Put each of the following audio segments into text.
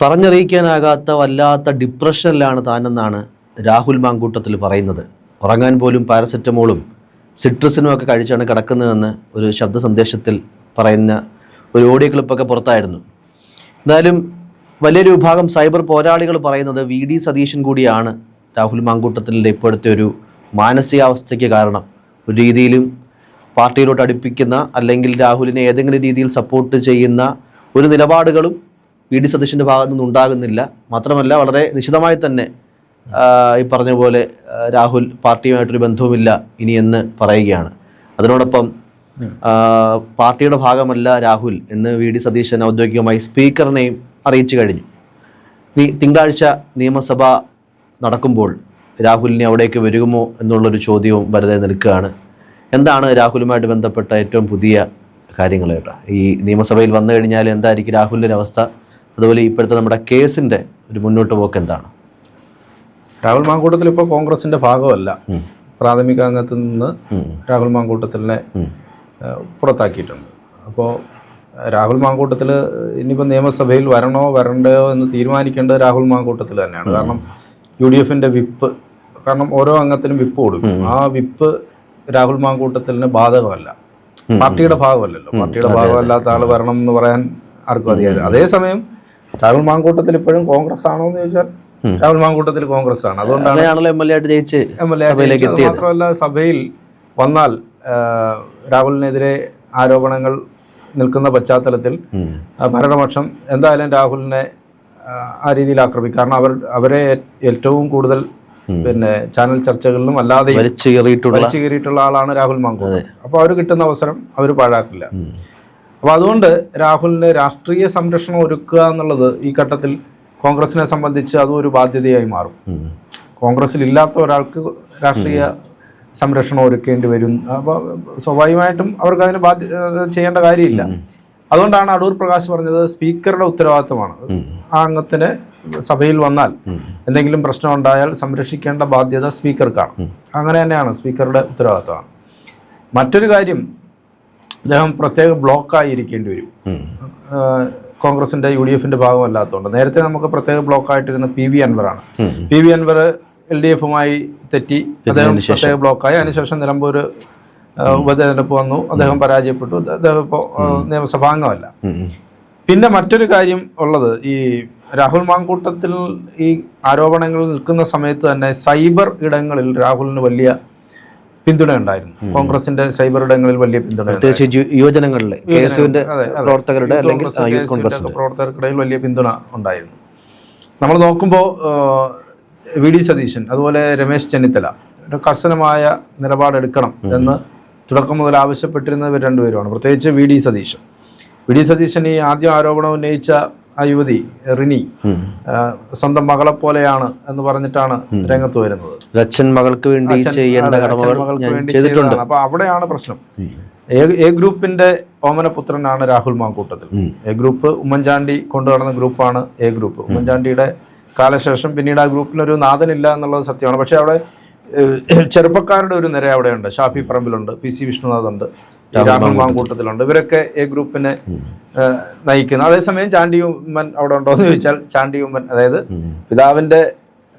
പറഞ്ഞറിയിക്കാനാകാത്ത വല്ലാത്ത ഡിപ്രഷനിലാണ് താനെന്നാണ് രാഹുൽ മാങ്കൂട്ടത്തിൽ പറയുന്നത്. ഉറങ്ങാൻ പോലും പാരസെറ്റമോളും സിട്രസിനും ഒക്കെ കഴിച്ചാണ് കിടക്കുന്നതെന്ന് ഒരു ശബ്ദ സന്ദേശത്തിൽ പറയുന്ന ഒരു ഓഡിയോ ക്ലിപ്പൊക്കെ പുറത്തായിരുന്നു. എന്തായാലും വലിയൊരു വിഭാഗം സൈബർ പോരാളികൾ പറയുന്നത് വി ഡി സതീശൻ കൂടിയാണ് രാഹുൽ മാങ്കൂട്ടത്തിന്റെ ഇപ്പോഴത്തെ ഒരു മാനസികാവസ്ഥയ്ക്ക് കാരണം. ഒരു രീതിയിലും പാർട്ടിയിലോട്ട് അടുപ്പിക്കുന്ന അല്ലെങ്കിൽ രാഹുലിനെ ഏതെങ്കിലും രീതിയിൽ സപ്പോർട്ട് ചെയ്യുന്ന ഒരു നിലപാടുകളും വി ഡി സതീശന്റെ ഭാഗത്തു നിന്ന് ഉണ്ടാകുന്നില്ല. മാത്രമല്ല വളരെ നിശിതമായി തന്നെ ഈ പറഞ്ഞ പോലെ രാഹുൽ പാർട്ടിയുമായിട്ടൊരു ബന്ധവുമില്ല ഇനിയെന്ന് പറയുകയാണ്. അതിനോടൊപ്പം പാർട്ടിയുടെ ഭാഗമല്ല രാഹുൽ എന്ന് വി ഡി സതീശൻ ഔദ്യോഗികമായി സ്പീക്കറിനെയും അറിയിച്ചു കഴിഞ്ഞു. ഇനി തിങ്കളാഴ്ച നിയമസഭ നടക്കുമ്പോൾ രാഹുലിനെ അവിടേക്ക് വരുമോ എന്നുള്ളൊരു ചോദ്യവും വെറുതെ നിൽക്കുകയാണ്. എന്താണ് രാഹുലുമായിട്ട് ബന്ധപ്പെട്ട ഏറ്റവും പുതിയ കാര്യങ്ങൾ കേട്ടോ? ഈ നിയമസഭയിൽ വന്നു കഴിഞ്ഞാൽ എന്തായിരിക്കും രാഹുലിന്റെ അവസ്ഥ അതുപോലെ ഇപ്പോഴത്തെ നമ്മുടെ കേസിന്റെ ഒരു മുന്നോട്ട് പോക്ക് എന്താണ്? രാഹുൽ മാങ്കൂട്ടത്തിൽ ഇപ്പോൾ കോൺഗ്രസിന്റെ ഭാഗമല്ല. പ്രാഥമിക അംഗത്തിൽ നിന്ന് രാഹുൽ മാങ്കൂട്ടത്തിലിനെ പുറത്താക്കിയിട്ടുണ്ട്. അപ്പോൾ രാഹുൽ മാങ്കൂട്ടത്തിൽ ഇനിയിപ്പോൾ നിയമസഭയിൽ വരണോ വരണ്ടയോ എന്ന് തീരുമാനിക്കേണ്ടത് രാഹുൽ മാങ്കൂട്ടത്തിൽ തന്നെയാണ്. കാരണം യു ഡി എഫിന്റെ വിപ്പ് കാരണം ഓരോ അംഗത്തിനും വിപ്പ് കൊടുക്കും. ആ വിപ്പ് രാഹുൽ മാങ്കൂട്ടത്തിന് ബാധകമല്ല. പാർട്ടിയുടെ ഭാഗമല്ലല്ലോ. പാർട്ടിയുടെ ഭാഗമല്ലാത്ത ആൾ വരണം എന്ന് പറയാൻ ആർക്കും അധികാരം അതേസമയം രാഹുൽ മാങ്കൂട്ടത്തിൽ ഇപ്പോഴും കോൺഗ്രസ് ആണോ എന്ന് ചോദിച്ചാൽ രാഹുൽ മാങ്കൂട്ടത്തിൽ കോൺഗ്രസ് ആണ്. അതുകൊണ്ടാണ് എം എൽ എ ആയിട്ട് ജയിച്ച് എം എൽ എ മാത്രമല്ല സഭയിൽ വന്നാൽ രാഹുലിനെതിരെ ആരോപണങ്ങൾ നിൽക്കുന്ന പശ്ചാത്തലത്തിൽ. ഭരണപക്ഷം എന്തായാലും രാഹുലിനെ ആ, രീതിയിൽ ആക്രമിക്കും. കാരണം അവർ അവരെ ഏറ്റവും കൂടുതൽ പിന്നെ ചാനൽ ചർച്ചകളിലും അല്ലാതെ വലിച്ചു കയറിയിട്ടുള്ള ആളാണ് രാഹുൽ മാങ്കൂട്ടം. അപ്പോൾ അവർ കിട്ടുന്ന അവസരം അവർ പാഴാക്കില്ല. അപ്പോൾ അതുകൊണ്ട് രാഹുലിന് രാഷ്ട്രീയ സംരക്ഷണം ഒരുക്കുക എന്നുള്ളത് ഈ ഘട്ടത്തിൽ കോൺഗ്രസിനെ സംബന്ധിച്ച് അതും ഒരു ബാധ്യതയായി മാറും. കോൺഗ്രസ്സിൽ കോൺഗ്രസിൽ ഇല്ലാത്ത ഒരാൾക്ക് രാഷ്ട്രീയ സംരക്ഷണം ഒരുക്കേണ്ടി വരും. അപ്പോൾ സ്വാഭാവികമായിട്ടും അവർക്ക് അതിന് ബാധ്യ ചെയ്യേണ്ട കാര്യമില്ല. അതുകൊണ്ടാണ് അടൂർ പ്രകാശ് പറഞ്ഞത് സ്പീക്കറുടെ ഉത്തരവാദിത്തമാണ് ആ അംഗത്തിന് സഭയിൽ വന്നാൽ എന്തെങ്കിലും പ്രശ്നം ഉണ്ടായാൽ സംരക്ഷിക്കേണ്ട ബാധ്യത സ്പീക്കർക്കാണ്. അങ്ങനെ തന്നെയാണ് സ്പീക്കറുടെ ഉത്തരവാദിത്തമാണ് മറ്റൊരു കാര്യം അദ്ദേഹം പ്രത്യേക ബ്ലോക്കായി ഇരിക്കേണ്ടി വരും. കോൺഗ്രസിന്റെ യു ഡി എഫിന്റെ ഭാഗമല്ലാത്തതുകൊണ്ട്. നേരത്തെ നമുക്ക് പ്രത്യേക ബ്ലോക്കായിട്ടിരുന്ന P V അൻവറാണ്. P V Anvar L D എഫുമായി തെറ്റി അദ്ദേഹം പ്രത്യേക ബ്ലോക്കായി. അതിനുശേഷം നിലമ്പൂർ ഉപതെരഞ്ഞെടുപ്പ് വന്നു. അദ്ദേഹം പരാജയപ്പെട്ടു. അദ്ദേഹം ഇപ്പോൾ നിയമസഭാംഗമല്ല. പിന്നെ മറ്റൊരു കാര്യം ഉള്ളത് ഈ രാഹുൽ മാങ്കൂട്ടത്തിൽ ഈ ആരോപണങ്ങൾ നിൽക്കുന്ന സമയത്ത് തന്നെ സൈബർ ഇടങ്ങളിൽ രാഹുലിന് വലിയ പിന്തുണ ഉണ്ടായിരുന്നു. കോൺഗ്രസിന്റെ സൈബർ ഇടങ്ങളിൽ വലിയ പിന്തുണ പ്രത്യേകിച്ച് യുവജനങ്ങളിലെ. പ്രവർത്തകരുടെ അല്ലെങ്കിൽ പ്രവർത്തകർക്കിടയിൽ വലിയ പിന്തുണ ഉണ്ടായിരുന്നു. നമ്മൾ നോക്കുമ്പോൾ വി ഡി സതീശൻ അതുപോലെ രമേശ് ചെന്നിത്തല ഒരു കർശനമായ നിലപാടെടുക്കണം എന്ന് തുടക്കം മുതൽ ആവശ്യപ്പെട്ടിരുന്നവർ രണ്ടുപേരുമാണ്. പ്രത്യേകിച്ച് V D Satheesan. V D Satheesan ഈ ആദ്യം ആരോപണം ഉന്നയിച്ച ആ യുവതി റിനി സ്വന്തം മകളെ പോലെയാണ് എന്ന് പറഞ്ഞിട്ടാണ് രംഗത്ത് വരുന്നത്. അച്ഛൻ മകൾക്ക് വേണ്ടി ചെയ്യേണ്ട മകൾക്ക് വേണ്ടി ചെയ്തിട്ടുണ്ട്. അപ്പൊ അവിടെയാണ് പ്രശ്നം. എ ഗ്രൂപ്പിന്റെ ഓമനപുത്രനാണ് രാഹുൽ മാങ്കൂട്ടത്തിൽ. എ ഗ്രൂപ്പ് ഉമ്മൻചാണ്ടി കൊണ്ടുനടന്ന ഗ്രൂപ്പാണ് എ ഗ്രൂപ്പ്. ഉമ്മൻചാണ്ടിയുടെ കാലശേഷം പിന്നീട് ആ ഗ്രൂപ്പിനൊരു നാഥനില്ല എന്നുള്ളത് സത്യമാണ്. പക്ഷെ അവിടെ ചെറുപ്പക്കാരുടെ ഒരു നിര അവിടെയുണ്ട്. ഷാഫി പറമ്പിലുണ്ട് പി സി വിഷ്ണുനാഥ് ഉണ്ട് രാഹുൽ മാങ്കൂട്ടത്തിലുണ്ട്. ഇവരൊക്കെ എ ഗ്രൂപ്പിനെ നയിക്കുന്നു. അതേസമയം ചാണ്ടി ഉമ്മൻ അവിടെ ഉണ്ടോ എന്ന് ചോദിച്ചാൽ ചാണ്ടി ഉമ്മൻ അതായത് പിതാവിന്റെ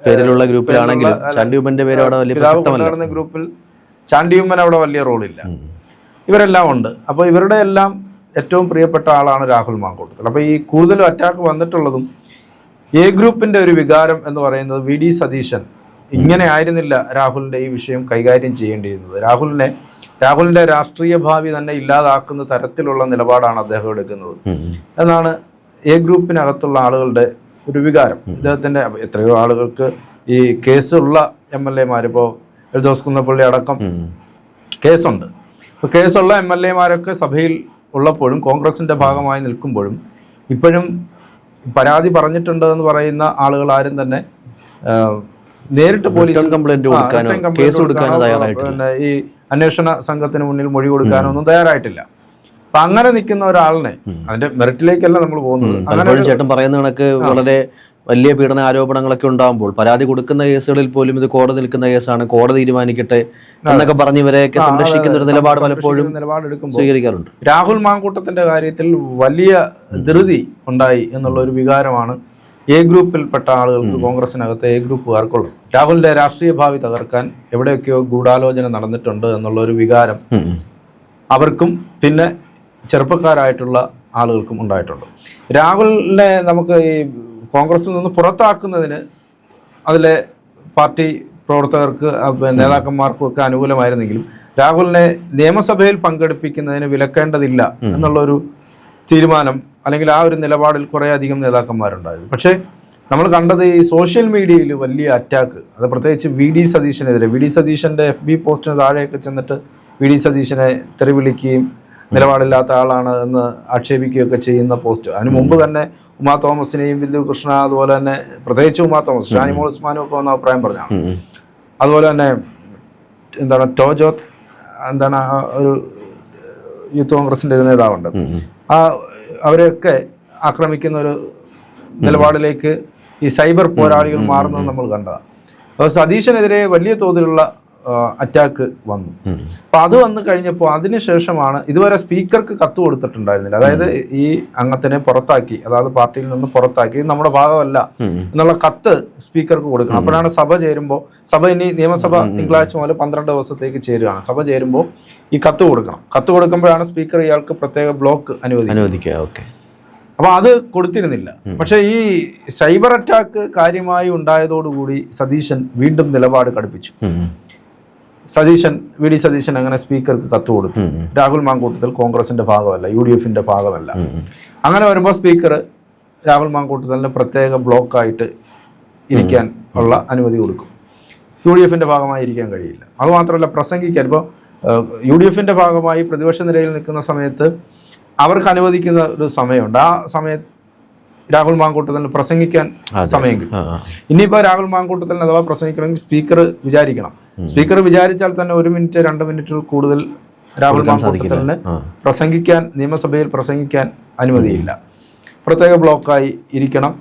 പേരിലുള്ള ഗ്രൂപ്പിലാണെങ്കിലും ചാണ്ടിയുമ്മന്റെ പേര് അവിടെ വലിയ പിതാവ് ഗ്രൂപ്പിൽ ചാണ്ടി ചാണ്ടിയുമ്മൻ അവിടെ വലിയ റോളില്ല. ഇവരെല്ലാം ഉണ്ട്. അപ്പോൾ ഇവരുടെ എല്ലാം ഏറ്റവും പ്രിയപ്പെട്ട ആളാണ് രാഹുൽ മാങ്കൂട്ടത്തിൽ. അപ്പോൾ ഈ കൂടുതലും അറ്റാക്ക് വന്നിട്ടുള്ളതും എ ഗ്രൂപ്പിന്റെ ഒരു വികാരം എന്ന് പറയുന്നത് വി ഡി സതീശൻ. ഇങ്ങനെ ആയിരുന്നില്ല രാഹുലിന്റെ ഈ വിഷയം കൈകാര്യം ചെയ്യേണ്ടിയിരുന്നത്. രാഹുലിനെ രാഹുലിന്റെ രാഷ്ട്രീയ ഭാവി തന്നെ ഇല്ലാതാക്കുന്ന തരത്തിലുള്ള നിലപാടാണ് അദ്ദേഹം എടുക്കുന്നത്. എന്നാണ് എ ഗ്രൂപ്പിനകത്തുള്ള ആളുകളുടെ ഒരു വികാരം. ഇദ്ദേഹത്തിന്റെ എത്രയോ ആളുകൾക്ക് ഈ കേസുള്ള എം എൽ എമാരിപ്പോ എൽദോസ് കുന്നപ്പള്ളി അടക്കം കേസുണ്ട്. അപ്പോൾ കേസുള്ള എം എൽ എമാരൊക്കെ സഭയിൽ ഉള്ളപ്പോഴും കോൺഗ്രസിന്റെ ഭാഗമായി നിൽക്കുമ്പോഴും ഇപ്പോഴും പരാതി പറഞ്ഞിട്ടുണ്ട് എന്ന് പറയുന്ന ആളുകൾ ആരും തന്നെ നേരിട്ട് പോലീസ് കംപ്ലൈന്റ് കൊടുക്കാനോ, കേസ് കൊടുക്കാനോ തയ്യാറായിട്ടില്ല. ഈ അന്വേഷണ സംഘത്തിന് മുന്നിൽ മൊഴി കൊടുക്കാനോ ഒന്നും തയ്യാറായിട്ടില്ല. അപ്പൊ അങ്ങനെ നിൽക്കുന്ന ഒരാളിനെ അതിന്റെ മെറിറ്റിലേക്കല്ല നമ്മൾ പോകുന്നത്. അങ്ങനെ ചേട്ടൻ പറയുന്ന കണക്ക് വളരെ വലിയ പീഡന ആരോപണങ്ങളൊക്കെ ഉണ്ടാകുമ്പോൾ പരാതി കൊടുക്കുന്ന കേസുകളിൽ പോലും ഇത് കോടതി നിൽക്കുന്ന കേസാണ്. കോടതി തീരുമാനിക്കട്ടെ എന്നൊക്കെ പറഞ്ഞ് ഇവരെയൊക്കെ സംരക്ഷിക്കുന്ന ഒരു നിലപാട് പലപ്പോഴും നിലപാടെടുക്കുമ്പോൾ സ്വീകരിക്കാറുണ്ട്. രാഹുൽ മാങ്കൂട്ടത്തിന്റെ കാര്യത്തിൽ വലിയ ധൃതി ഉണ്ടായി എന്നുള്ള ഒരു വികാരമാണ് എ ഗ്രൂപ്പിൽപ്പെട്ട ആളുകൾക്ക് കോൺഗ്രസിനകത്ത് എ ഗ്രൂപ്പുകാർക്കുള്ളൂ. രാഹുലിന്റെ രാഷ്ട്രീയ ഭാവി തകർക്കാൻ എവിടെയൊക്കെയോ ഗൂഢാലോചന നടന്നിട്ടുണ്ട് എന്നുള്ള ഒരു വികാരം. അവർക്കും പിന്നെ ചെറുപ്പക്കാരായിട്ടുള്ള ആളുകൾക്കും ഉണ്ടായിട്ടുണ്ട്. രാഹുലിനെ നമുക്ക് ഈ കോൺഗ്രസിൽ നിന്ന് പുറത്താക്കുന്നതിന് അതിലെ പാർട്ടി പ്രവർത്തകർക്ക് നേതാക്കന്മാർക്കും ഒക്കെ അനുകൂലമായിരുന്നെങ്കിലും രാഹുലിനെ നിയമസഭയിൽ പങ്കെടുപ്പിക്കുന്നതിന് വിലക്കേണ്ടതില്ല എന്നുള്ളൊരു തീരുമാനം അല്ലെങ്കിൽ ആ ഒരു നിലപാടിൽ കുറേ അധികം നേതാക്കന്മാരുണ്ടായിരുന്നു. പക്ഷേ നമ്മൾ കണ്ടത് ഈ സോഷ്യൽ മീഡിയയിൽ വലിയ അറ്റാക്ക് അത് പ്രത്യേകിച്ച് വി ഡി സതീശനെതിരെ. വി ഡി സതീശന്റെ എഫ് ബി പോസ്റ്റിന് താഴെയൊക്കെ ചെന്നിട്ട് വി ഡി സതീശനെ തെറി വിളിക്കുകയും നിലപാടില്ലാത്ത ആളാണ് എന്ന് ആക്ഷേപിക്കുകയൊക്കെ ചെയ്യുന്ന പോസ്റ്റ്. അതിന് മുമ്പ് തന്നെ ഉമാ തോമസിനെയും ബിന്ദു കൃഷ്ണ അതുപോലെ തന്നെ പ്രത്യേകിച്ച് ഉമാ തോമസ് ഷാനിമോൾ ഉസ്മാനും ഒക്കെ വന്ന അഭിപ്രായം ഉം. അതുപോലെ തന്നെ എന്താണ് ടോജോത്ത് എന്താണ് ഒരു യൂത്ത് കോൺഗ്രസിന്റെ ഒരു നേതാവുണ്ട്. ആ അവരെയൊക്കെ ആക്രമിക്കുന്ന ഒരു നിലപാടിലേക്ക് ഈ സൈബർ പോരാളികൾ മാറുന്നത് നമ്മൾ കണ്ടതാണ്. അപ്പോൾ സതീശനെതിരെ വലിയ തോതിലുള്ള അറ്റാക്ക് വന്നു. അപ്പൊ അത് വന്നു കഴിഞ്ഞപ്പോൾ അതിനുശേഷമാണ് ഇതുവരെ സ്പീക്കർക്ക് കത്ത് കൊടുത്തിട്ടുണ്ടായിരുന്നില്ല. അതായത് ഈ അംഗത്തിനെ പുറത്താക്കി അതായത് പാർട്ടിയിൽ നിന്ന് പുറത്താക്കി നമ്മുടെ ഭാഗമല്ല എന്നുള്ള കത്ത് സ്പീക്കർക്ക് കൊടുക്കണം. അപ്പോഴാണ് സഭ ചേരുമ്പോൾ സഭ ഇനി നിയമസഭ തിങ്കളാഴ്ച മുതൽ പന്ത്രണ്ട് ദിവസത്തേക്ക് ചേരുകയാണ് സഭ ചേരുമ്പോൾ ഈ കത്ത് കൊടുക്കണം. കത്ത് കൊടുക്കുമ്പോഴാണ് സ്പീക്കർ ഇയാൾക്ക് പ്രത്യേക ബ്ലോക്ക് അനുവദിക്കുക ഓക്കെ. അപ്പൊ അത് കൊടുത്തിരുന്നില്ല. പക്ഷെ ഈ സൈബർ അറ്റാക്ക് കാര്യമായി ഉണ്ടായതോടുകൂടി സതീശൻ വീണ്ടും നിലപാട് കടുപ്പിച്ചു. സതീശൻ വി ഡി സതീശൻ അങ്ങനെ സ്പീക്കർക്ക് കത്ത് കൊടുത്തു. രാഹുൽ മാങ്കൂട്ടത്തിൽ കോൺഗ്രസിന്റെ ഭാഗമല്ല യു ഡി എഫിന്റെ ഭാഗമല്ല. അങ്ങനെ വരുമ്പോൾ സ്പീക്കർ രാഹുൽ മാങ്കൂട്ടത്തലിന് പ്രത്യേക ബ്ലോക്കായിട്ട് ഇരിക്കാൻ ഉള്ള അനുമതി കൊടുക്കും യു ഡി എഫിന്റെ ഭാഗമായി ഇരിക്കാൻ കഴിയില്ല അതുമാത്രമല്ല പ്രസംഗിക്കാൻ ഇപ്പോൾ യു ഡി എഫിന്റെ ഭാഗമായി പ്രതിപക്ഷ നിരയിൽ നിൽക്കുന്ന സമയത്ത് അവർക്ക് അനുവദിക്കുന്ന ഒരു സമയമുണ്ട് ആ സമയത്ത് രാഹുൽ മാങ്കൂട്ടത്തിന് പ്രസംഗിക്കാൻ. സമയം കിട്ടും. ഇനിയിപ്പോൾ രാഹുൽ മാങ്കൂട്ടത്തിൽ അഥവാ പ്രസംഗിക്കണമെങ്കിൽ സ്പീക്കർ വിചാരിക്കണം സ്പീക്കർ വിചാരിച്ചാൽ തന്നെ ഒരു മിനിറ്റ് രണ്ട് മിനിറ്റിൽ കൂടുതൽ രാഹുൽ ഗാന്ധി പ്രസംഗിക്കാൻ നിയമസഭയിൽ പ്രസംഗിക്കാൻ അനുമതിയില്ല. പ്രത്യേക ബ്ലോക്കായി ഇരിക്കണം.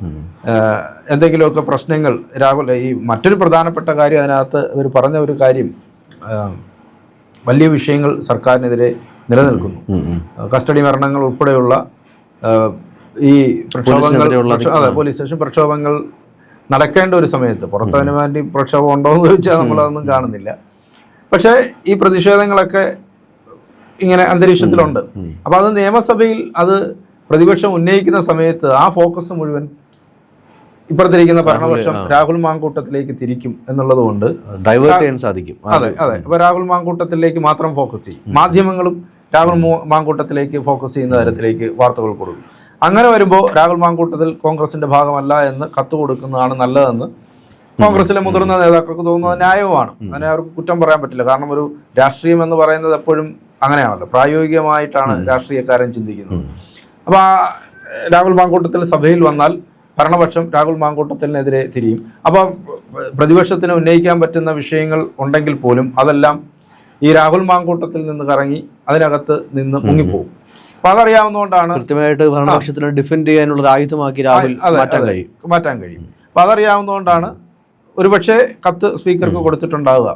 എന്തെങ്കിലുമൊക്കെ പ്രശ്നങ്ങൾ രാഹുൽ ഈ മറ്റൊരു പ്രധാനപ്പെട്ട കാര്യം അതിനകത്ത് ഇവർ പറഞ്ഞ ഒരു കാര്യം വലിയ വിഷയങ്ങൾ സർക്കാരിനെതിരെ നിലനിൽക്കുന്നു. കസ്റ്റഡി മരണങ്ങൾ ഉൾപ്പെടെയുള്ള ഈ പ്രക്ഷോഭങ്ങൾ അതെ പോലീസ് സ്റ്റേഷൻ പ്രക്ഷോഭങ്ങൾ നടക്കേണ്ട ഒരു സമയത്ത് പുറത്തതിന് വേണ്ടി പ്രക്ഷോഭം ഉണ്ടോ എന്ന് ചോദിച്ചാൽ നമ്മളതൊന്നും കാണുന്നില്ല. പക്ഷേ ഈ പ്രതിഷേധങ്ങളൊക്കെ ഇങ്ങനെ അന്തരീക്ഷത്തിലുണ്ട്. അപ്പൊ അത് നിയമസഭയിൽ അത് പ്രതിപക്ഷം ഉന്നയിക്കുന്ന സമയത്ത് ആ ഫോക്കസ് മുഴുവൻ ഇപ്പുറത്തിരിക്കുന്ന ഭരണപക്ഷം രാഹുൽ മാങ്കൂട്ടത്തിലേക്ക് തിരിക്കും എന്നുള്ളത് കൊണ്ട് ഡൈവേർട്ട് ചെയ്യാൻ സാധിക്കും. അതെ അതെ. അപ്പൊ രാഹുൽ മാങ്കൂട്ടത്തിലേക്ക് മാത്രം ഫോക്കസ് ചെയ്യും. മാധ്യമങ്ങളും രാഹുൽ മാങ്കൂട്ടത്തിലേക്ക് ഫോക്കസ് ചെയ്യുന്ന തരത്തിലേക്ക് വാർത്തകൾ കൊടുക്കും. അങ്ങനെ വരുമ്പോൾ രാഹുൽ മാങ്കൂട്ടത്തിൽ കോൺഗ്രസിന്റെ ഭാഗമല്ല എന്ന് കത്ത് കൊടുക്കുന്നതാണ് നല്ലതെന്ന് കോൺഗ്രസിലെ മുതിർന്ന നേതാക്കൾക്ക് തോന്നുന്നത് ന്യായവുമാണ്. അതിനെ അവർക്ക് കുറ്റം പറയാൻ പറ്റില്ല. കാരണം ഒരു രാഷ്ട്രീയം എന്ന് പറയുന്നത് എപ്പോഴും അങ്ങനെയാണല്ലോ. പ്രായോഗികമായിട്ടാണ് രാഷ്ട്രീയക്കാരൻ ചിന്തിക്കുന്നത്. അപ്പൊ ആ രാഹുൽ മാങ്കൂട്ടത്തിൽ സഭയിൽ വന്നാൽ ഭരണപക്ഷം രാഹുൽ മാങ്കൂട്ടത്തിനെതിരെ തിരിയും. അപ്പൊ പ്രതിപക്ഷത്തിന് ഉന്നയിക്കാൻ പറ്റുന്ന വിഷയങ്ങൾ ഉണ്ടെങ്കിൽ പോലും അതെല്ലാം ഈ രാഹുൽ മാങ്കൂട്ടത്തിൽ നിന്ന് കറങ്ങി അതിനകത്ത് നിന്ന് മുങ്ങിപ്പോകും. അപ്പൊ അതറിയാവുന്നതുകൊണ്ടാണ് കൃത്യമായിട്ട് ഭരണപക്ഷത്തിനെ ഡിഫെൻഡ് ചെയ്യാനുള്ള ഒരു ആയുധമാക്കി രാഹുൽ മാറ്റാൻ. കഴിയും. മാറ്റാൻ കഴിയും. അപ്പൊ അതറിയാവുന്നതുകൊണ്ടാണ് ഒരുപക്ഷെ കത്ത് സ്പീക്കർക്ക് കൊടുത്തിട്ടുണ്ടാവുക.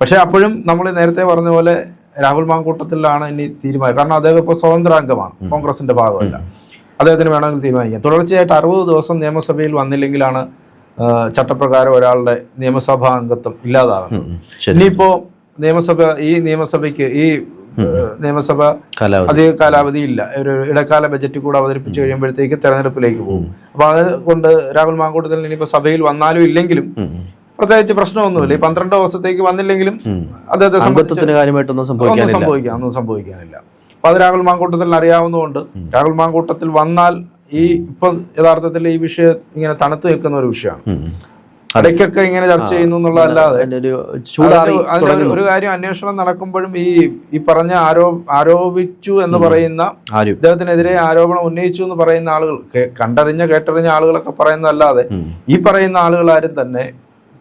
പക്ഷെ അപ്പോഴും നമ്മൾ നേരത്തെ പറഞ്ഞ പോലെ രാഹുൽ മാങ്കൂട്ടത്തിലാണ് ഇനി തീരുമാനം. കാരണം അദ്ദേഹം ഇപ്പോൾ സ്വതന്ത്ര അംഗമാണ് കോൺഗ്രസിന്റെ ഭാഗമല്ല. അദ്ദേഹത്തിന് വേണമെങ്കിൽ തീരുമാനിക്കാം. തുടർച്ചയായിട്ട് അറുപത് ദിവസം നിയമസഭയിൽ വന്നില്ലെങ്കിലാണ് ചട്ടപ്രകാരം ഒരാളുടെ നിയമസഭാ അംഗത്വം ഇല്ലാതാകുന്നത്. ഇനിയിപ്പോ നിയമസഭ ഈ നിയമസഭയ്ക്ക് ഈ നിയമസഭ അധിക കാലാവധി ഇല്ല. ഒരു ഇടക്കാല ബജറ്റ് കൂടെ അവതരിപ്പിച്ച് കഴിയുമ്പോഴത്തേക്ക് തെരഞ്ഞെടുപ്പിലേക്ക് പോകും. അപ്പൊ അത് കൊണ്ട് രാഹുൽ മാങ്കൂട്ടത്തിൽ ഇനിയിപ്പോ സഭയിൽ വന്നാലും ഇല്ലെങ്കിലും. പ്രത്യേകിച്ച് പ്രശ്നമൊന്നുമില്ല. ഈ പന്ത്രണ്ട് ദിവസത്തേക്ക് വന്നില്ലെങ്കിലും അദ്ദേഹത്തെ സംബന്ധിച്ചൊന്നും സംഭവിക്കാം ഒന്നും സംഭവിക്കാനില്ല. അപ്പൊ അത് രാഹുൽ മാങ്കൂട്ടത്തിൽ അറിയാവുന്നതുകൊണ്ട് രാഹുൽ മാങ്കൂട്ടത്തിൽ വന്നാൽ ഈ ഇപ്പൊ യഥാർത്ഥത്തിൽ ഈ വിഷയം ഇങ്ങനെ തണുത്ത് നിൽക്കുന്ന ഒരു വിഷയമാണ്. ഇടയ്ക്കൊക്കെ ഇങ്ങനെ ചർച്ച ചെയ്യുന്നു എന്നുള്ളതല്ലാതെ ഒരു കാര്യം അന്വേഷണം നടക്കുമ്പോഴും ഈ ഈ പറഞ്ഞ ആരോ ആരോപിച്ചു എന്ന് പറയുന്ന ഇദ്ദേഹത്തിനെതിരെ ആരോപണം ഉന്നയിച്ചു എന്ന് പറയുന്ന ആളുകൾ കണ്ടറിഞ്ഞ കേട്ടറിഞ്ഞ ആളുകളൊക്കെ പറയുന്നതല്ലാതെ. ഈ പറയുന്ന ആളുകൾ ആരും തന്നെ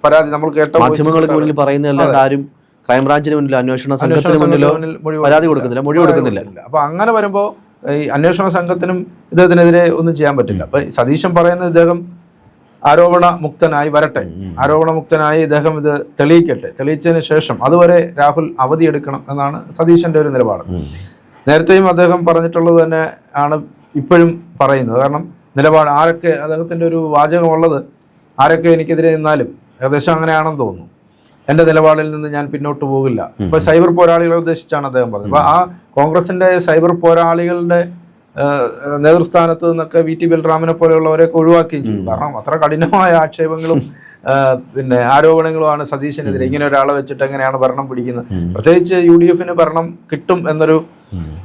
പരാതി നമ്മൾ കേട്ട മാധ്യമങ്ങൾക്ക് മുന്നിൽ പറയുന്നതല്ലാതെ ആരും ക്രൈംബ്രാഞ്ചിന് മുന്നിൽ അന്വേഷണ സംഘത്തിന് മുന്നിലോ പരാതി കൊടുക്കുന്നില്ല മൊഴി കൊടുക്കുന്നില്ല. അപ്പൊ അങ്ങനെ വരുമ്പോ ഈ അന്വേഷണ സംഘത്തിനും ഇദ്ദേഹത്തിനെതിരെ ഒന്നും ചെയ്യാൻ പറ്റില്ല. അപ്പൊ സതീശൻ പറയുന്ന ഇദ്ദേഹം ആരോപണ മുക്തനായി വരട്ടെ ആരോപണ മുക്തനായി ഇദ്ദേഹം ഇത് തെളിയിക്കട്ടെ. തെളിയിച്ചതിന് ശേഷം അതുവരെ രാഹുൽ അവധിയെടുക്കണം എന്നാണ് സതീശന്റെ ഒരു നിലപാട്. നേരത്തെയും അദ്ദേഹം പറഞ്ഞിട്ടുള്ളത് തന്നെ ആണ് ഇപ്പോഴും പറയുന്നത്. കാരണം നിലപാട് ആരൊക്കെ അദ്ദേഹത്തിന്റെ ഒരു വാചകമുള്ളത് ആരൊക്കെ എനിക്കെതിരെ നിന്നാലും ഏകദേശം അങ്ങനെയാണെന്ന് തോന്നുന്നു. എന്റെ നിലപാടിൽ നിന്ന് ഞാൻ പിന്നോട്ട് പോകില്ല. ഇപ്പൊ സൈബർ പോരാളികളെ ഉദ്ദേശിച്ചാണ് അദ്ദേഹം പറഞ്ഞത്. അപ്പൊ ആ കോൺഗ്രസിന്റെ സൈബർ പോരാളികളുടെ നേതൃസ്ഥാനത്ത് നിന്നൊക്കെ വി ടി ബൽറാമിനെ പോലെയുള്ളവരെയൊക്കെ ഒഴിവാക്കുകയും ചെയ്തു. കാരണം അത്ര കഠിനമായ ആക്ഷേപങ്ങളും പിന്നെ ആരോപണങ്ങളുമാണ് സതീശനെതിരെ. ഇങ്ങനെ ഒരാളെ വെച്ചിട്ട് എങ്ങനെയാണ് ഭരണം പിടിക്കുന്നത്? പ്രത്യേകിച്ച് യു ഡി എഫിന് ഭരണം കിട്ടും എന്നൊരു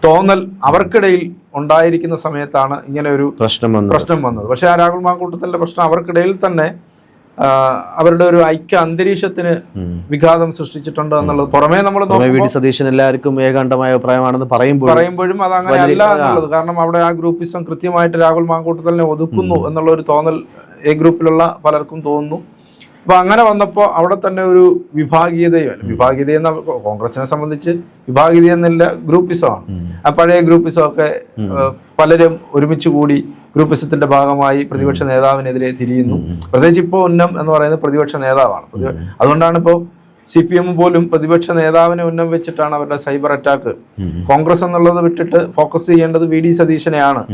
തോന്നൽ അവർക്കിടയിൽ ഉണ്ടായിരിക്കുന്ന സമയത്താണ് ഇങ്ങനെ ഒരു പ്രശ്നം പ്രശ്നം വന്നത്. പക്ഷേ ആ രാഹുൽ മാങ്കൂട്ടത്തിന്റെ പ്രശ്നം അവർക്കിടയിൽ തന്നെ അവരുടെ ഒരു ഐക്യ അന്തരീക്ഷത്തിന് വിഘാതം സൃഷ്ടിച്ചിട്ടുണ്ട് എന്നുള്ളത് പുറമേ നമ്മൾ പുറമെ വി ഡി സതീശൻ എല്ലാവർക്കും ഏകാണ്ടമായ അഭിപ്രായമാണെന്ന് പറയുമ്പോൾ പറയുമ്പോഴും അത് അങ്ങനെ അല്ല എന്നുള്ളത്. കാരണം അവിടെ ആ ഗ്രൂപ്പിസം കൃത്യമായിട്ട് രാഹുൽ മാങ്കൂട്ടത്തലിനെ ഒതുക്കുന്നു എന്നുള്ള ഒരു തോന്നൽ എ ഗ്രൂപ്പിലുള്ള പലർക്കും തോന്നുന്നു. അപ്പൊ അങ്ങനെ വന്നപ്പോൾ അവിടെ തന്നെ ഒരു വിഭാഗീയതയും വിഭാഗീയത എന്ന കോൺഗ്രസിനെ സംബന്ധിച്ച് വിഭാഗീയത എന്നില്ല ഗ്രൂപ്പിസമാണ്. ആ പഴയ ഗ്രൂപ്പിസം ഒക്കെ പലരും ഒരുമിച്ച് കൂടി ഗ്രൂപ്പിസത്തിന്റെ ഭാഗമായി പ്രതിപക്ഷ നേതാവിനെതിരെ തിരിയുന്നു. പ്രത്യേകിച്ച് ഇപ്പോൾ ഉന്നം എന്ന് പറയുന്നത് പ്രതിപക്ഷ നേതാവാണ്. അതുകൊണ്ടാണ് ഇപ്പോ സി പി എം പോലും പ്രതിപക്ഷ നേതാവിനെ ഉന്നം വെച്ചിട്ടാണ് അവരുടെ സൈബർ അറ്റാക്ക് കോൺഗ്രസ് എന്നുള്ളത് വിട്ടിട്ട് ഫോക്കസ് ചെയ്യേണ്ടത് വി ഡി സതീശനെയാണ്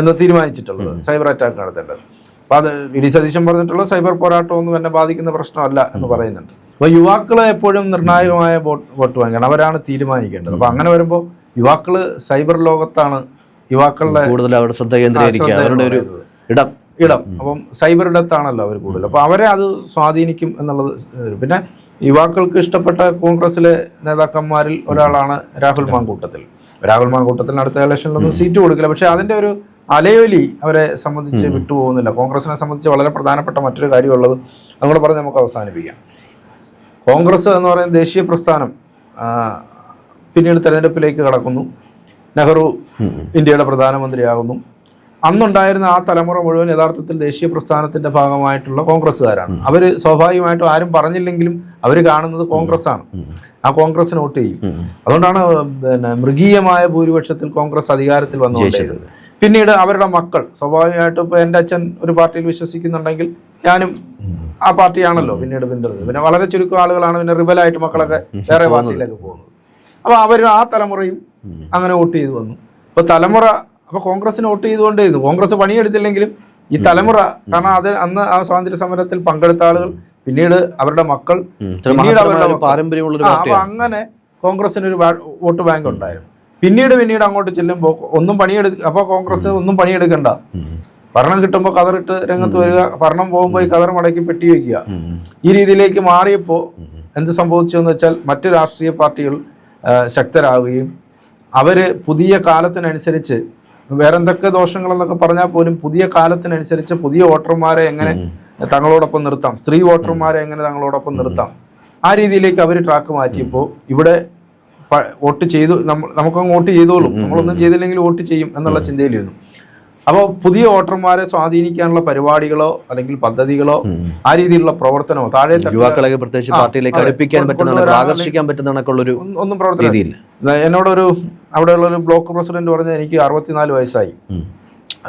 എന്ന് തീരുമാനിച്ചിട്ടുള്ളത് സൈബർ അറ്റാക്ക് നടത്തേണ്ടത്. അപ്പൊ അത് വി ഡി സതീശൻ പറഞ്ഞിട്ടുള്ള സൈബർ പോരാട്ടം ഒന്നും എന്നെ ബാധിക്കുന്ന പ്രശ്നമല്ല എന്ന് പറയുന്നുണ്ട്. അപ്പോൾ യുവാക്കൾ എപ്പോഴും നിർണായകമായ വോട്ട് വോട്ട് വാങ്ങിക്കണം. അവരാണ് തീരുമാനിക്കേണ്ടത്. അപ്പോൾ അങ്ങനെ വരുമ്പോൾ യുവാക്കൾ സൈബർ ലോകത്താണ് യുവാക്കളുടെ കൂടുതൽ അവരുടെ ശ്രദ്ധ കേന്ദ്രീകരിക്കുക. അവരുടെ ഒരു ഇടം. ഇടം. അപ്പം സൈബർ ഇടത്താണല്ലോ അവർ കൂടുതൽ. അപ്പോൾ അവരെ അത് സ്വാധീനിക്കും എന്നുള്ളത് പിന്നെ യുവാക്കൾക്ക് ഇഷ്ടപ്പെട്ട കോൺഗ്രസിലെ നേതാക്കന്മാരിൽ ഒരാളാണ് രാഹുൽ മാങ്കൂട്ടത്തിൽ. രാഹുൽ മാങ്കൂട്ടത്തിൽ അടുത്ത ഇലക്ഷനിലൊന്നും സീറ്റ് കൊടുക്കില്ല. പക്ഷേ അതിന്റെ ഒരു അലയൊലി അവരെ സംബന്ധിച്ച് വിട്ടുപോകുന്നില്ല. കോൺഗ്രസിനെ സംബന്ധിച്ച് വളരെ പ്രധാനപ്പെട്ട മറ്റൊരു കാര്യമുള്ളത് അതുകൂടെ പറഞ്ഞ് നമുക്ക് അവസാനിപ്പിക്കാം. കോൺഗ്രസ് എന്ന് പറയുന്ന ദേശീയ പ്രസ്ഥാനം പിന്നീട് തെരഞ്ഞെടുപ്പിലേക്ക് കടക്കുന്നു. നെഹ്റു ഇന്ത്യയുടെ പ്രധാനമന്ത്രിയാകുന്നു. അന്നുണ്ടായിരുന്ന ആ തലമുറ മുഴുവൻ യഥാർത്ഥത്തിൽ ദേശീയ പ്രസ്ഥാനത്തിന്റെ ഭാഗമായിട്ടുള്ള കോൺഗ്രസ്സുകാരാണ്. അവർ സ്വാഭാവികമായിട്ടും ആരും പറഞ്ഞില്ലെങ്കിലും അവർ കാണുന്നത് കോൺഗ്രസ് ആണ് ആ കോൺഗ്രസിന് വോട്ട് ചെയ്യും. അതുകൊണ്ടാണ് പിന്നെ മൃഗീയമായ ഭൂരിപക്ഷത്തിൽ കോൺഗ്രസ് അധികാരത്തിൽ വന്നുകൊണ്ടേയിരുന്നത്. പിന്നീട് അവരുടെ മക്കൾ സ്വാഭാവികമായിട്ടും ഇപ്പൊ എന്റെ അച്ഛൻ ഒരു പാർട്ടിയിൽ വിശ്വസിക്കുന്നുണ്ടെങ്കിൽ ഞാനും ആ പാർട്ടിയാണല്ലോ പിന്നീട് പിന്തുടരുന്നത്. പിന്നെ വളരെ ചുരുക്കം ആളുകളാണ് പിന്നെ റിബലായിട്ട് മക്കളൊക്കെ വേറെ പാർട്ടിയിലേക്ക് പോകുന്നത്. അപ്പൊ അവർ ആ തലമുറയും അങ്ങനെ വോട്ട് ചെയ്തു വന്നു. അപ്പൊ തലമുറ അപ്പൊ കോൺഗ്രസിന് വോട്ട് ചെയ്തുകൊണ്ടേയിരുന്നു. കോൺഗ്രസ് പണിയെടുത്തില്ലെങ്കിലും ഈ തലമുറ കാരണം അത് അന്ന് ആ സ്വാതന്ത്ര്യ സമരത്തിൽ പങ്കെടുത്ത ആളുകൾ പിന്നീട് അവരുടെ മക്കൾ പിന്നീട് അവരുടെ. പാരമ്പര്യമുള്ള അപ്പോൾ അപ്പൊ അങ്ങനെ കോൺഗ്രസിന് ഒരു വോട്ട് ബാങ്ക് ഉണ്ടായിരുന്നു പിന്നീട് പിന്നീട് അങ്ങോട്ട് ചെല്ലുമ്പോൾ ഒന്നും പണിയെടുക്ക അപ്പോൾ കോൺഗ്രസ് ഒന്നും പണിയെടുക്കണ്ട. ഭരണം കിട്ടുമ്പോൾ കതറിട്ട് രംഗത്ത് വരിക ഭരണം പോകുമ്പോൾ ഈ കതർ മടക്കി പെട്ടി വയ്ക്കുക. ഈ രീതിയിലേക്ക് മാറിയപ്പോൾ എന്ത് സംഭവിച്ചു എന്ന് വെച്ചാൽ മറ്റു രാഷ്ട്രീയ പാർട്ടികൾ ശക്തരാകുകയും അവർ പുതിയ കാലത്തിനനുസരിച്ച് വേറെ എന്തൊക്കെ ദോഷങ്ങളെന്നൊക്കെ പറഞ്ഞാൽ പോലും പുതിയ കാലത്തിനനുസരിച്ച് പുതിയ വോട്ടർമാരെ എങ്ങനെ തങ്ങളോടൊപ്പം നിർത്താം സ്ത്രീ വോട്ടർമാരെ എങ്ങനെ തങ്ങളോടൊപ്പം നിർത്താം. ആ രീതിയിലേക്ക് അവർ ട്രാക്ക് മാറ്റിയപ്പോൾ ഇവിടെ വോട്ട് ചെയ്തു നമുക്ക് നമുക്കങ്ങ് വോട്ട് ചെയ്തോളും. നമ്മളൊന്നും ചെയ്തില്ലെങ്കിൽ വോട്ട് ചെയ്യും എന്നുള്ള ചിന്തയിലിരുന്നു. അപ്പോൾ പുതിയ വോട്ടർമാരെ സ്വാധീനിക്കാനുള്ള പരിപാടികളോ അല്ലെങ്കിൽ പദ്ധതികളോ ആ രീതിയിലുള്ള പ്രവർത്തനമോ താഴെ തട്ടിലെ- യുവാക്കളെ പ്രത്യേകിച്ച് ആ, പാർട്ടിയിലേക്ക് അതെ. അടുപ്പിക്കാൻ പറ്റുന്ന കൊണ്ടുവരാൻ ആകർഷിക്കാൻ പറ്റുന്ന ഒന്നും- പ്രവർത്തന എന്നോടൊരു അവിടെയുള്ള ഒരു ബ്ലോക്ക് പ്രസിഡന്റ് പറഞ്ഞ എനിക്ക് അറുപത്തിനാല് വയസ്സായി.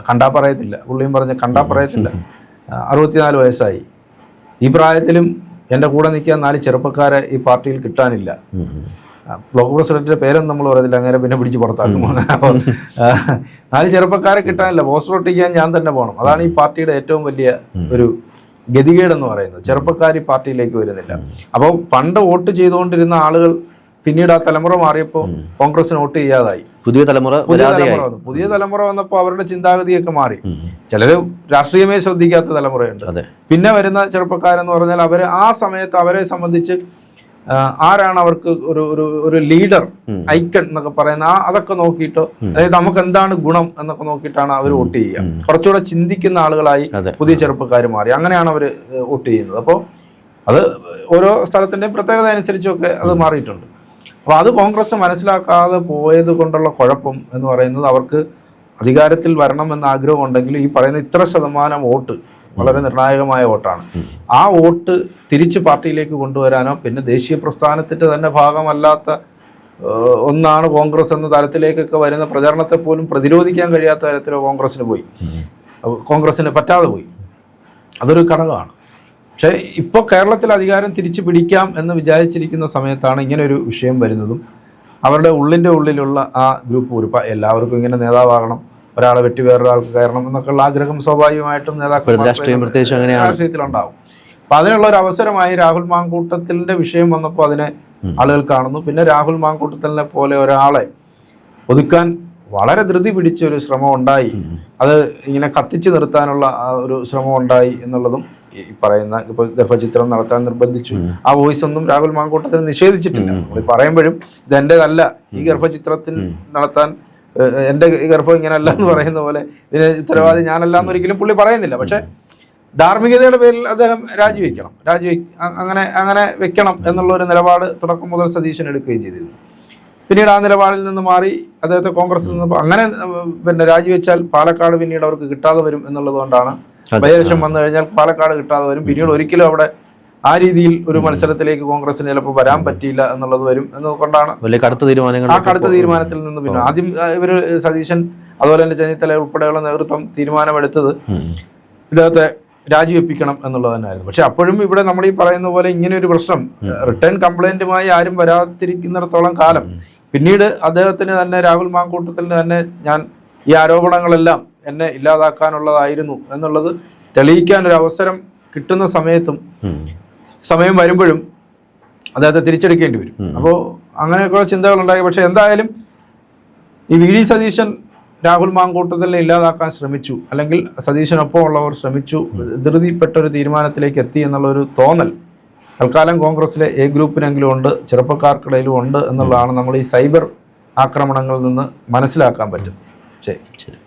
കണ്ടാ പറയത്തില്ല. പുള്ളിയും പറഞ്ഞ കണ്ടാ പറയത്തില്ല. അറുപത്തിനാല് വയസ്സായി. ഈ പ്രായത്തിലും എന്റെ കൂടെ നിൽക്കാൻ നാല് ചെറുപ്പക്കാരെ ഈ പാർട്ടിയിൽ കിട്ടാനില്ല. ബ്ലോക്ക് പ്രസിഡന്റിന്റെ പേരൊന്നും നമ്മൾ പറയത്തില്ല അങ്ങനെ പിന്നെ പിടിച്ച് പുറത്താക്കും അപ്പോൾ നാല് ചെറുപ്പക്കാരെ കിട്ടാനില്ല പോസ്റ്റർ ഒട്ടിക്കാൻ ഞാൻ തന്നെ പോകണം. അതാണ് ഈ പാർട്ടിയുടെ ഏറ്റവും വലിയ ഒരു ഗതികേട് എന്ന് പറയുന്നത്. ചെറുപ്പക്കാർ ഈ പാർട്ടിയിലേക്ക് വരുന്നില്ല. അപ്പോൾ പണ്ട് വോട്ട് ചെയ്തുകൊണ്ടിരുന്ന ആളുകൾ പിന്നീട് ആ തലമുറ മാറിയപ്പോൾ കോൺഗ്രസിന് വോട്ട് ചെയ്യാതായി. പുതിയ തലമുറ പുതിയ തലമുറ വന്നു. പുതിയ തലമുറ വന്നപ്പോൾ അവരുടെ ചിന്താഗതിയൊക്കെ മാറി. ചിലര് രാഷ്ട്രീയമേ ശ്രദ്ധിക്കാത്ത തലമുറയുണ്ട്. പിന്നെ വരുന്ന ചെറുപ്പക്കാരെന്ന് പറഞ്ഞാൽ അവർ ആ സമയത്ത് അവരെ സംബന്ധിച്ച് ആരാണ് അവർക്ക് ഒരു ഒരു ഒരു ലീഡർ ഐക്കൺ എന്നൊക്കെ പറയുന്ന ആ അതൊക്കെ നോക്കിയിട്ട് അതായത് നമുക്ക് എന്താണ് ഗുണം എന്നൊക്കെ നോക്കിയിട്ടാണ് അവർ വോട്ട് ചെയ്യുക. കുറച്ചുകൂടെ ചിന്തിക്കുന്ന ആളുകളായി പുതിയ ചെറുപ്പക്കാർ മാറി. അങ്ങനെയാണ് അവർ വോട്ട് ചെയ്യുന്നത്. അപ്പോൾ അത് ഓരോ സ്ഥലത്തിന്റെയും പ്രത്യേകത അനുസരിച്ചൊക്കെ അത് മാറിയിട്ടുണ്ട്. അപ്പോൾ അത് കോൺഗ്രസ് മനസ്സിലാക്കാതെ പോയത് കൊണ്ടുള്ള കുഴപ്പം എന്ന് പറയുന്നത് അവർക്ക് അധികാരത്തിൽ വരണം എന്ന ആഗ്രഹം ഉണ്ടെങ്കിലും ഈ പറയുന്ന ഇത്ര ശതമാനം വോട്ട് വളരെ നിർണായകമായ വോട്ടാണ്. ആ വോട്ട് തിരിച്ച് പാർട്ടിയിലേക്ക് കൊണ്ടുവരാനോ പിന്നെ ദേശീയ പ്രസ്ഥാനത്തിന്റെ തന്നെ ഭാഗമല്ലാത്ത ഒന്നാണ് കോൺഗ്രസ് എന്ന തരത്തിലേക്കൊക്കെ വരുന്ന പ്രചരണത്തെ പോലും പ്രതിരോധിക്കാൻ കഴിയാത്ത തരത്തിലോ കോൺഗ്രസിന് പോയി. കോൺഗ്രസിന് പറ്റാതെ പോയി. അതൊരു ഘടകമാണ് പക്ഷേ ഇപ്പോൾ കേരളത്തിൽ അധികാരം തിരിച്ചു പിടിക്കാം എന്ന് വിചാരിച്ചിരിക്കുന്ന സമയത്താണ് ഇങ്ങനെ ഒരു വിഷയം വരുന്നതും. അവരുടെ ഉള്ളിന്റെ ഉള്ളിലുള്ള ആ ഗ്രൂപ്പ് ഗ്രൂപ്പ് എല്ലാവർക്കും ഇങ്ങനെ നേതാവാകണം. ഒരാളെ വെട്ടി വേറൊരാൾക്ക് കയറണം എന്നൊക്കെയുള്ള ആഗ്രഹം സ്വാഭാവികമായിട്ടും നേതാക്കൾ രാഷ്ട്രീയം പ്രത്യേകിച്ച് അങ്ങനെയാണ്. രാഷ്ട്രീയത്തിലുണ്ടാവും. അപ്പൊ അതിനുള്ള ഒരു അവസരമായി രാഹുൽ മാങ്കൂട്ടത്തിന്റെ വിഷയം വന്നപ്പോൾ അതിനെ ആളുകൾ കാണുന്നു. പിന്നെ രാഹുൽ മാങ്കൂട്ടത്തിനെ പോലെ ഒരാളെ ഒതുക്കാൻ വളരെ ധൃതി പിടിച്ച ഒരു ശ്രമം ഉണ്ടായി. അത് ഇങ്ങനെ കത്തിച്ചു നിർത്താനുള്ള ഒരു ശ്രമം ഉണ്ടായി എന്നുള്ളതും ഈ പറയുന്ന ഇപ്പൊ ഗർഭചിത്രം നടത്താൻ നിർബന്ധിച്ചു. ആ വോയിസ് ഒന്നും രാഹുൽ മാങ്കൂട്ടത്തിന് നിഷേധിച്ചിട്ടില്ല. പറയുമ്പോഴും ഇതെന്റേതല്ല ഈ ഗർഭചിത്രത്തിൽ നടത്താൻ ഈ ഗർഭം ഇങ്ങനല്ല എന്ന് പറയുന്ന പോലെ ഇതിന് ഉത്തരവാദി ഞാനല്ല എന്നൊരിക്കലും പുള്ളി പറയുന്നില്ല. പക്ഷെ ധാർമ്മികതയുടെ പേരിൽ അദ്ദേഹം രാജിവെക്കണം. രാജിവെ അങ്ങനെ അങ്ങനെ വെക്കണം എന്നുള്ള ഒരു നിലപാട് തുടക്കം മുതൽ സതീശൻ എടുക്കുകയും ചെയ്തിരുന്നു. പിന്നീട് ആ നിലപാടിൽ നിന്ന് മാറി അദ്ദേഹത്തെ കോൺഗ്രസിൽ നിന്ന് അങ്ങനെ പിന്നെ രാജിവെച്ചാൽ പാലക്കാട് പിന്നീട് അവർക്ക് കിട്ടാതെ വരും എന്നുള്ളത് കൊണ്ടാണ് ബൈലക്ഷൻ വന്നു കഴിഞ്ഞാൽ പാലക്കാട് കിട്ടാതെ വരും. പിന്നീട് ഒരിക്കലും അവിടെ ആ രീതിയിൽ ഒരു മത്സരത്തിലേക്ക് കോൺഗ്രസിന് ചിലപ്പോൾ വരാൻ പറ്റിയില്ല എന്നുള്ളത് വരും എന്നുകൊണ്ടാണ് വലിയ കടുത്ത തീരുമാനങ്ങൾ ആ കടുത്ത തീരുമാനത്തിൽ നിന്ന് പിന്നെ. ആദ്യം ഇവർ ഇവർ സതീശൻ അതുപോലെ തന്നെ ചെന്നിത്തല ഉൾപ്പെടെയുള്ള നേതൃത്വം തീരുമാനമെടുത്തത് ഇദ്ദേഹത്തെ രാജിവെപ്പിക്കണം എന്നുള്ളത് തന്നെയായിരുന്നു. പക്ഷെ അപ്പോഴും ഇവിടെ നമ്മൾ ഈ പറയുന്ന പോലെ ഇങ്ങനെ ഒരു പ്രശ്നം റിട്ടേൺ കംപ്ലൈന്റുമായി ആരും വരാതിരിക്കുന്നിടത്തോളം കാലം. പിന്നീട് അദ്ദേഹത്തിന് തന്നെ രാഹുൽ മാങ്കൂട്ടത്തിന് തന്നെ ഞാൻ ഈ ആരോപണങ്ങളെല്ലാം എന്നെ ഇല്ലാതാക്കാനുള്ളതായിരുന്നു എന്നുള്ളത് തെളിയിക്കാൻ ഒരു അവസരം കിട്ടുന്ന സമയത്തും സമയം വരുമ്പോഴും അദ്ദേഹത്തെ തിരിച്ചെടുക്കേണ്ടി വരും. അപ്പോൾ അങ്ങനെയൊക്കെ ചിന്തകൾ ഉണ്ടായി പക്ഷെ എന്തായാലും ഈ വി ഡി സതീശൻ രാഹുൽ മാങ്കൂട്ടത്തിനെ ഇല്ലാതാക്കാൻ ശ്രമിച്ചു. അല്ലെങ്കിൽ സതീശനൊപ്പം ഉള്ളവർ ശ്രമിച്ചു. ധൃതിപ്പെട്ട ഒരു തീരുമാനത്തിലേക്ക് എത്തി എന്നുള്ള ഒരു തോന്നൽ തൽക്കാലം കോൺഗ്രസിലെ എ ഗ്രൂപ്പിനെങ്കിലും ഉണ്ട് ചെറുപ്പക്കാർക്കിടയിലും ഉണ്ട് എന്നുള്ളതാണ് നമ്മൾ ഈ സൈബർ ആക്രമണങ്ങളിൽ നിന്ന് മനസ്സിലാക്കാൻ പറ്റും. ശരി. ശരി.